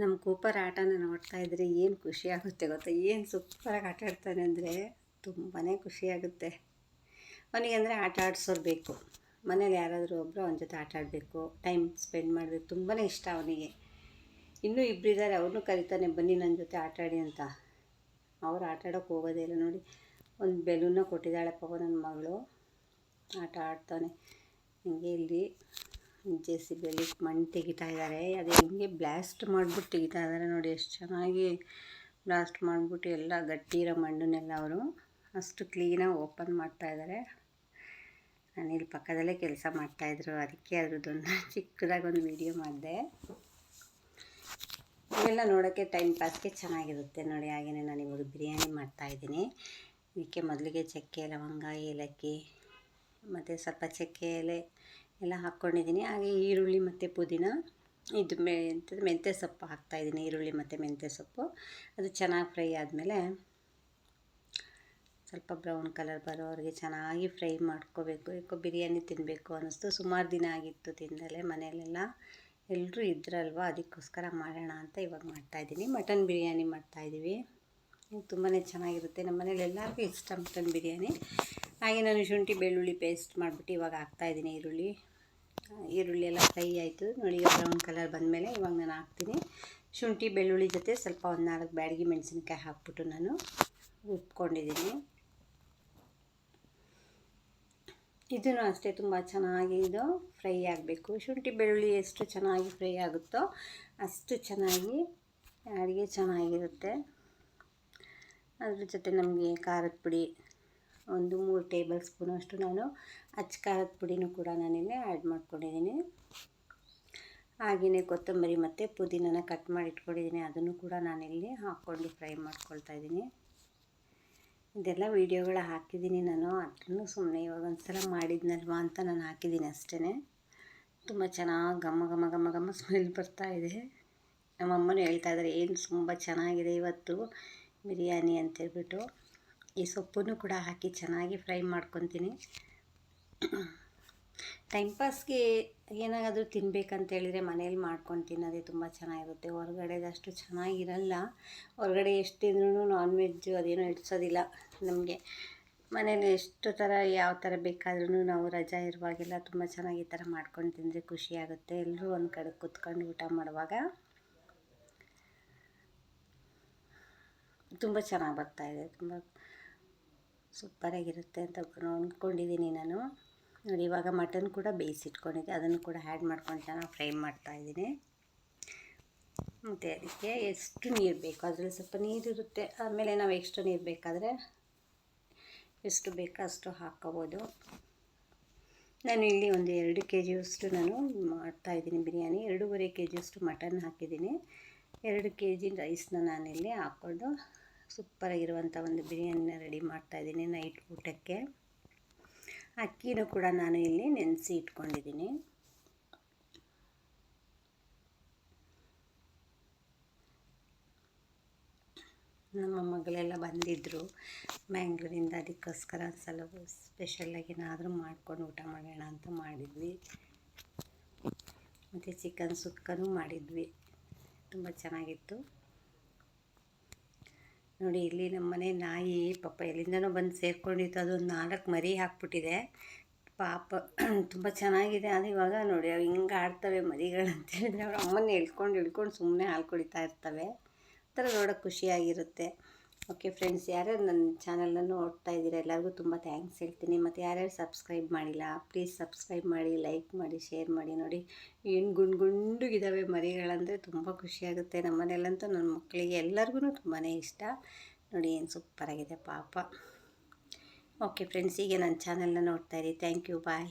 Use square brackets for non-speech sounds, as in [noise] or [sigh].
ನಮ್ಮ ಕೂಪರ್ ಆಟನ ನೋಡ್ತಾ ಇದ್ರೆ ಏನು ಖುಷಿ ಆಗುತ್ತೆ ಗೊತ್ತಾ? ಏನು ಸೂಪರಾಗಿ ಆಟ ಆಡ್ತಾನೆ ಅಂದರೆ ತುಂಬಾ ಖುಷಿಯಾಗುತ್ತೆ ಅವನಿಗೆ ಅಂದರೆ ಆಟ ಆಡಿಸೋರು ಬೇಕು. ಮನೇಲಿ ಯಾರಾದರೂ ಒಬ್ಬರು ಅವನ ಜೊತೆ ಆಟ ಆಡಬೇಕು ಟೈಮ್ ಸ್ಪೆಂಡ್ ಮಾಡಬೇಕು ತುಂಬಾ ಇಷ್ಟ ಅವನಿಗೆ. ಇನ್ನೂ ಇಬ್ಬರಿದ್ದಾರೆ ಅವ್ರನ್ನೂ ಕರಿತಾನೆ, ಬನ್ನಿ ನನ್ನ ಜೊತೆ ಆಟ ಆಡಿ ಅಂತ. ಅವ್ರು ಆಟ ಆಡೋಕ್ಕೆ ಹೋಗೋದೇ ಇಲ್ಲ ನೋಡಿ. ಒಂದು ಬೆಲೂನ ಕೊಟ್ಟಿದ್ದಾಳೆ ಪಾಪ ನನ್ನ ಮಗಳು. ಆಟ ಆಡ್ತಾನೆ. ಹಂಗೆ ಇಲ್ಲಿ ಜೆ ಸಿ ಮಣ್ಣು ತೆಗಿತಾ ಇದ್ದಾರೆ. ಅದೇ ಹಿಂಗೆ ಬ್ಲಾಸ್ಟ್ ಮಾಡಿಬಿಟ್ಟು ತೆಗಿತಾ ಇದ್ದಾರೆ ನೋಡಿ, ಎಷ್ಟು ಚೆನ್ನಾಗಿ ಬ್ಲಾಸ್ಟ್ ಮಾಡಿಬಿಟ್ಟು ಎಲ್ಲ ಗಟ್ಟಿ ಇರೋ ಮಣ್ಣನ್ನೆಲ್ಲ ಅವರು ಅಷ್ಟು ಕ್ಲೀನಾಗಿ ಓಪನ್ ಮಾಡ್ತಾ ಇದ್ದಾರೆ. ನಾನು ಇಲ್ಲಿ ಪಕ್ಕದಲ್ಲೇ ಕೆಲಸ ಮಾಡ್ತಾಯಿದ್ರು ಅದಕ್ಕೆ ಅದ್ರದ್ದೊಂದು [laughs] ಚಿಕ್ಕದಾಗಿ ಒಂದು ವಿಡಿಯೋ ಮಾಡಿದೆ. ಇವೆಲ್ಲ ನೋಡೋಕ್ಕೆ ಟೈಮ್ ಪಾಸ್ಗೆ ಚೆನ್ನಾಗಿರುತ್ತೆ ನೋಡಿ ಹಾಗೆಯೇ ನಾನು ಇವಾಗ ಬಿರಿಯಾನಿ ಮಾಡ್ತಾಯಿದ್ದೀನಿ ಇದಕ್ಕೆ ಮೊದಲಿಗೆ ಚಕ್ಕೆ, ಲವಂಗ, ಏಲಕ್ಕಿ, ಮತ್ತು ಸ್ವಲ್ಪ ಚಕ್ಕೆ ಎಲೆ ಎಲ್ಲ ಹಾಕ್ಕೊಂಡಿದ್ದೀನಿ. ಹಾಗೆ ಈರುಳ್ಳಿ ಮತ್ತು ಪುದೀನ, ಇದು ಮೆ ಮೆಂತ್ಯ ಸೊಪ್ಪು ಹಾಕ್ತಾಯಿದ್ದೀನಿ ಈರುಳ್ಳಿ ಮತ್ತು ಮೆಂತ್ಯ ಸೊಪ್ಪು. ಅದು ಚೆನ್ನಾಗಿ ಫ್ರೈ ಆದಮೇಲೆ ಸ್ವಲ್ಪ ಬ್ರೌನ್ ಕಲರ್ ಬರೋವರೆಗೆ ಚೆನ್ನಾಗಿ ಫ್ರೈ ಮಾಡ್ಕೋಬೇಕು. ಯಾಕೋ ಬಿರಿಯಾನಿ ತಿನ್ನಬೇಕು ಅನ್ನಿಸ್ತು. ಸುಮಾರು ದಿನ ಆಗಿತ್ತು ತಿಂದಲೇ ಮನೆಯಲ್ಲೆಲ್ಲ. ಎಲ್ಲರೂ ಇದ್ರಲ್ವ? ಅದಕ್ಕೋಸ್ಕರ ಮಾಡೋಣ ಅಂತ ಇವಾಗ ಮಾಡ್ತಾಯಿದ್ದೀನಿ ಮಟನ್ ಬಿರಿಯಾನಿ ಮಾಡ್ತಾಯಿದ್ದೀವಿ ತುಂಬಾ ಚೆನ್ನಾಗಿರುತ್ತೆ. ನಮ್ಮ ಮನೇಲಿ ಎಲ್ಲರಿಗೂ ಇಷ್ಟ ಮಟನ್ ಬಿರಿಯಾನಿ. ಹಾಗೆ ನಾನು ಶುಂಠಿ ಬೆಳ್ಳುಳ್ಳಿ ಪೇಸ್ಟ್ ಮಾಡಿಬಿಟ್ಟು ಇವಾಗ ಹಾಕ್ತಾಯಿದ್ದೀನಿ ಈರುಳ್ಳಿ. ಈರುಳ್ಳಿ ಎಲ್ಲ ಫ್ರೈ ಆಯಿತು. ನೋಡಿ ಬ್ರೌನ್ ಕಲರ್ ಬಂದಮೇಲೆ ಇವಾಗ ನಾನು ಹಾಕ್ತೀನಿ. ಶುಂಠಿ, ಬೆಳ್ಳುಳ್ಳಿ ಜೊತೆ ಸ್ವಲ್ಪ ಒಂದು ನಾಲ್ಕು ಬ್ಯಾಡಗಿ ಮೆಣಸಿನ್ಕಾಯಿ ಹಾಕ್ಬಿಟ್ಟು ನಾನು ಉಪ್ಕೊಂಡಿದ್ದೀನಿ ಇದನ್ನು ಅಷ್ಟೇ, ತುಂಬ ಚೆನ್ನಾಗಿ ಇದು ಫ್ರೈ ಆಗಬೇಕು. ಶುಂಠಿ, ಬೆಳ್ಳುಳ್ಳಿ ಎಷ್ಟು ಚೆನ್ನಾಗಿ ಫ್ರೈ ಆಗುತ್ತೋ ಅಷ್ಟು ಚೆನ್ನಾಗಿ ಅಡುಗೆ ಚೆನ್ನಾಗಿರುತ್ತೆ. ಅದ್ರ ಜೊತೆ ನಮಗೆ ಖಾರದ ಪುಡಿ ಒಂದು ಮೂರು ಟೇಬಲ್ ಸ್ಪೂನ್ ಅಷ್ಟು ನಾನು ಅಚ್ಚ ಖಾರದ ಪುಡಿನೂ ಕೂಡ ನಾನಿಲ್ಲಿ ಆ್ಯಡ್ ಮಾಡ್ಕೊಂಡಿದ್ದೀನಿ. ಹಾಗೆಯೇ ಕೊತ್ತಂಬರಿ ಮತ್ತು ಪುದೀನನ ಕಟ್ ಮಾಡಿ ಇಟ್ಕೊಂಡಿದ್ದೀನಿ. ಅದನ್ನು ಕೂಡ ನಾನಿಲ್ಲಿ ಹಾಕ್ಕೊಂಡು ಫ್ರೈ ಮಾಡ್ಕೊಳ್ತಾ ಇದ್ದೀನಿ. ಇದೆಲ್ಲ ವೀಡಿಯೋಗಳು ಹಾಕಿದ್ದೀನಿ ನಾನು. ಅದನ್ನು ಸುಮ್ಮನೆ ಇವಾಗ ಒಂದು ಸಲ ಮಾಡಿದ್ನಲ್ವ ಅಂತ ನಾನು ಹಾಕಿದ್ದೀನಿ ಅಷ್ಟೇ ತುಂಬ ಚೆನ್ನಾಗಿ ಘಮ ಘಮ ಘಮ ಘಮ ಸ್ಮೆಲ್ ಬರ್ತಾ ಇದೆ. ನಮ್ಮಮ್ಮನೂ ಹೇಳ್ತಾ ಇದ್ದಾರೆ, ಏನು ತುಂಬ ಚೆನ್ನಾಗಿದೆ ಇವತ್ತು ಬಿರಿಯಾನಿ ಅಂತೇಳ್ಬಿಟ್ಟು. ಈ ಸೊಪ್ಪನ್ನು ಕೂಡ ಹಾಕಿ ಚೆನ್ನಾಗಿ ಫ್ರೈ ಮಾಡ್ಕೊತೀನಿ. ಟೈಮ್ ಪಾಸ್ಗೆ ಏನಾಗಾದರೂ ತಿನ್ಬೇಕಂತ ಹೇಳಿದರೆ ಮನೇಲಿ ಮಾಡ್ಕೊಂಡು ತಿನ್ನೋದೇ ತುಂಬ ಚೆನ್ನಾಗಿರುತ್ತೆ. ಹೊರಗಡೆದಷ್ಟು ಚೆನ್ನಾಗಿರಲ್ಲ. ಹೊರಗಡೆ ಎಷ್ಟು ತಿಂದ್ರೂ ನಾನ್ ವೆಜ್ಜು ಅದೇನೋ ಇಡ್ಸೋದಿಲ್ಲ ನಮಗೆ. ಮನೇಲಿ ಎಷ್ಟು ಥರ ಯಾವ ಥರ ಬೇಕಾದ್ರೂ ನಾವು ರಜಾ ಇರುವಾಗೆಲ್ಲ ತುಂಬ ಚೆನ್ನಾಗಿ ಈ ಥರ ಮಾಡ್ಕೊಂಡು ತಿಂದರೆ ಖುಷಿಯಾಗುತ್ತೆ. ಎಲ್ಲರೂ ಒಂದು ಕಡೆ ಕುತ್ಕೊಂಡು ಊಟ ಮಾಡುವಾಗ ತುಂಬ ಚೆನ್ನಾಗಿ ಬರ್ತಾಯಿದೆ ತುಂಬ ಸೂಪರಾಗಿರುತ್ತೆ ಅಂತ ಅಂದ್ಕೊಂಡಿದ್ದೀನಿ ನಾನು. ನೋಡಿ, ಇವಾಗ ಮಟನ್ ಕೂಡ ಬೇಯಿಸಿಟ್ಕೊಂಡಿದ್ದೆ. ಅದನ್ನು ಕೂಡ ಆ್ಯಡ್ ಮಾಡ್ಕೊಂಡು ಚೆನ್ನಾಗಿ ಫ್ರೈ ಮಾಡ್ತಾಯಿದ್ದೀನಿ ಮತ್ತು ಅದಕ್ಕೆ ಎಷ್ಟು ನೀರು ಬೇಕು? ಅದರಲ್ಲಿ ಸ್ವಲ್ಪ ನೀರಿರುತ್ತೆ ಆಮೇಲೆ ನಾವು ಎಕ್ಸ್ಟ್ರಾ ನೀರು ಬೇಕಾದರೆ ಎಷ್ಟು ಬೇಕೋ ಅಷ್ಟು ಹಾಕ್ಕೋಬೋದು ನಾನು ಇಲ್ಲಿ ಒಂದು ಎರಡು ಕೆ ಜಿಯಷ್ಟು ನಾನು ಮಾಡ್ತಾಯಿದ್ದೀನಿ ಬಿರಿಯಾನಿ. ಎರಡೂವರೆ ಕೆ ಜಿಯಷ್ಟು ಮಟನ್ ಹಾಕಿದ್ದೀನಿ. ಎರಡು ಕೆ ಜಿ ರೈಸ್ನ ನಾನಿಲ್ಲಿ ಹಾಕ್ಕೊಂಡು ಸೂಪರಾಗಿರುವಂಥ ಒಂದು ಬಿರಿಯಾನಿನ ರೆಡಿ ಮಾಡ್ತಾಯಿದ್ದೀನಿ ನೈಟ್ ಊಟಕ್ಕೆ. ಅಕ್ಕಿನೂ ಕೂಡ ನಾನು ಇಲ್ಲಿ ನೆನೆಸಿ ಇಟ್ಕೊಂಡಿದ್ದೀನಿ. ನಮ್ಮ ಮಗಳೆಲ್ಲ ಬಂದಿದ್ದರು ಬ್ಯಾಂಗ್ಳೂರಿಂದ ಅದಕ್ಕೋಸ್ಕರ ಸಲ ಸ್ಪೆಷಲ್ಲಾಗಿ ಏನಾದರೂ ಮಾಡ್ಕೊಂಡು ಊಟ ಮಾಡೋಣ ಅಂತ ಮಾಡಿದ್ವಿ. ಮತ್ತು ಚಿಕನ್ ಸುಕ್ಕನೂ ಮಾಡಿದ್ವಿ. ತುಂಬ ಚೆನ್ನಾಗಿತ್ತು. ನೋಡಿ, ಇಲ್ಲಿ ನಮ್ಮ ಮನೆ ನಾಯಿ ಪಾಪ ಎಲ್ಲಿಂದನೋ ಬಂದು ಸೇರ್ಕೊಂಡಿತ್ತು. ಅದು ನಾಲ್ಕು ಮರಿ ಹಾಕ್ಬಿಟ್ಟಿದೆ. ಪಾಪ, ತುಂಬ ಚೆನ್ನಾಗಿದೆ. ಅದು ಇವಾಗ ನೋಡಿ, ಅವು ಹಿಂಗೆ ಆಡ್ತವೆ ಮರಿಗಳು ಅಂತ ಹೇಳಿದ್ರೆ, ಅವ್ರ ಅಮ್ಮನ ಎಳ್ಕೊಂಡು ಎಳ್ಕೊಂಡು ಸುಮ್ಮನೆ ಹಾಲು ಕುಡಿತಾ ಇರ್ತವೆ. ಆ ಥರ ನೋಡೋಕೆ ಖುಷಿಯಾಗಿರುತ್ತೆ. ಓಕೆ ಫ್ರೆಂಡ್ಸ್ ಯಾರ್ಯಾರು ನನ್ನ ಚಾನಲನ್ನು ನೋಡ್ತಾ ಇದ್ದೀರಾ? ಎಲ್ಲರಿಗೂ ತುಂಬ ಥ್ಯಾಂಕ್ಸ್ ಹೇಳ್ತೀನಿ. ಮತ್ತು ಯಾರ್ಯಾರು ಸಬ್ಸ್ಕ್ರೈಬ್ ಮಾಡಿಲ್ಲ ಪ್ಲೀಸ್ ಸಬ್ಸ್ಕ್ರೈಬ್ ಮಾಡಿ ಲೈಕ್ ಮಾಡಿ ಶೇರ್ ಮಾಡಿ. ನೋಡಿ ಏನು ಗುಂಡು ಗುಂಡುಗಿದ್ದಾವೆ ಮರಿಗಳಂದರೆ ತುಂಬ ಖುಷಿಯಾಗುತ್ತೆ ನಮ್ಮ ಮನೆಯಲ್ಲಂತೂ ನನ್ನ ಮಕ್ಕಳಿಗೆ ಎಲ್ಲರಿಗೂ ತುಂಬಾ ಇಷ್ಟ. ನೋಡಿ, ಏನು ಸೂಪರಾಗಿದೆ ಪಾಪ. ಓಕೆ ಫ್ರೆಂಡ್ಸ್ ಹೀಗೆ ನನ್ನ ಚಾನಲ್ನ ನೋಡ್ತಾಯಿರಿ ಥ್ಯಾಂಕ್ ಯು ಬಾಯ್